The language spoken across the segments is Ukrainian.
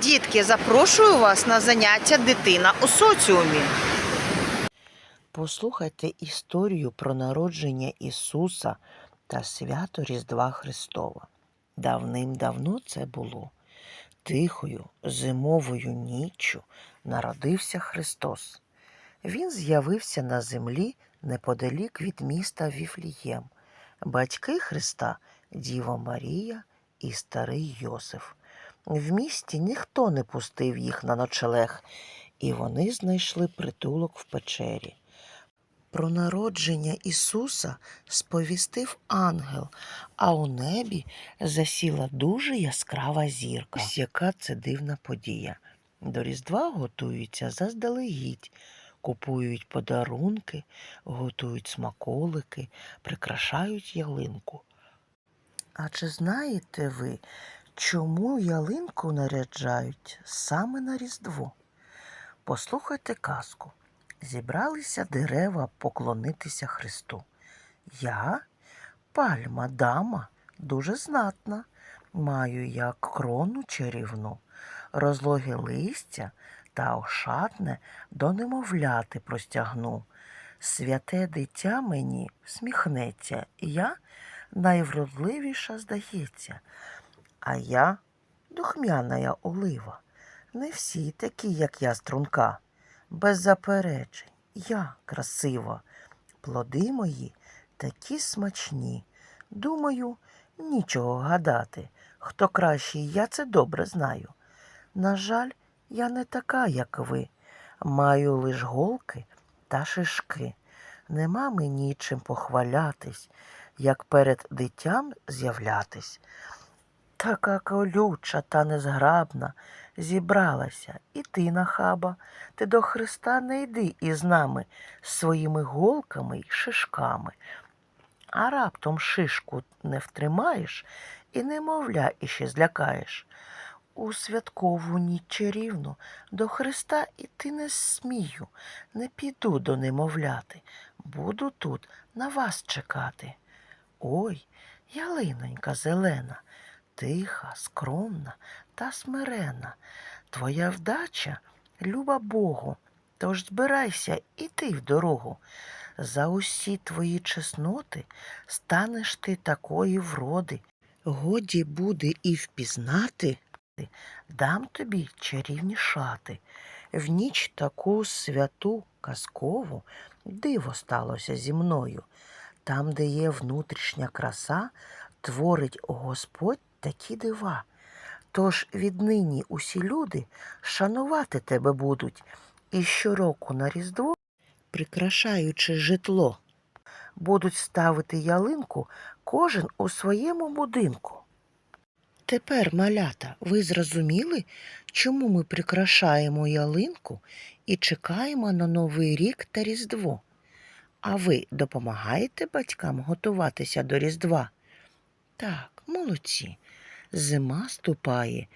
Дітки, запрошую вас на заняття дитина у соціумі. Послухайте історію про народження Ісуса та свято Різдва Христова. Давним-давно це було. Тихою зимовою ніччю народився Христос. Він з'явився на землі неподалік від міста Віфлієм. Батьки Христа Діва Марія і старий Йосиф. В місті ніхто не пустив їх на ночлег, і вони знайшли притулок в печері. Про народження Ісуса сповістив ангел, а у небі засіла дуже яскрава зірка. Ось яка це дивна подія. До Різдва готуються заздалегідь, купують подарунки, готують смаколики, прикрашають ялинку. А чи знаєте ви, чому ялинку наряджають саме на Різдво? Послухайте казку. Зібралися дерева поклонитися Христу. Я, пальма дама, дуже знатна, маю я крону чарівну, розлоге листя та ошатне до немовляти простягну. Святе дитя мені всміхнеться, я найвродливіша здається, а я духмяна олива. Не всі такі, як я, струнка, без заперечень. Я красива. Плоди мої такі смачні. Думаю, нічого гадати. Хто кращий, я це добре знаю. На жаль, я не така, як ви. Маю лиш голки та шишки. Нема мені чим похвалятись, як перед дитям з'являтись. Така колюча та незграбна зібралася, і ти, нахаба, ти до Христа не йди із нами з своїми голками й шишками. А раптом шишку не втримаєш і немовля іще злякаєш. У святкову ніч чарівну до Христа іти не смію, не піду до немовляти, буду тут на вас чекати. Ой, ялинонька зелена, тиха, скромна та смирена. Твоя вдача люба Богу, тож збирайся іти в дорогу. За усі твої чесноти станеш ти такої вроди. Годі буде і впізнати, дам тобі чарівні шати. В ніч таку святу казкову диво сталося зі мною. Там, де є внутрішня краса, творить Господь такі дива. Тож віднині усі люди шанувати тебе будуть, і щороку на Різдво, прикрашаючи житло, будуть ставити ялинку кожен у своєму будинку. Тепер, малята, ви зрозуміли, чому ми прикрашаємо ялинку і чекаємо на Новий рік та Різдво? А ви допомагаєте батькам готуватися до Різдва? Так, молодці. Зима ступає,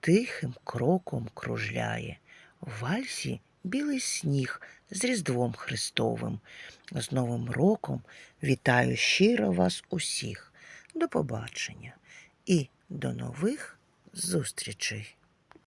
тихим кроком кружляє. В вальсі білий сніг з Різдвом Христовим. З Новим роком вітаю щиро вас усіх. До побачення і до нових зустрічей.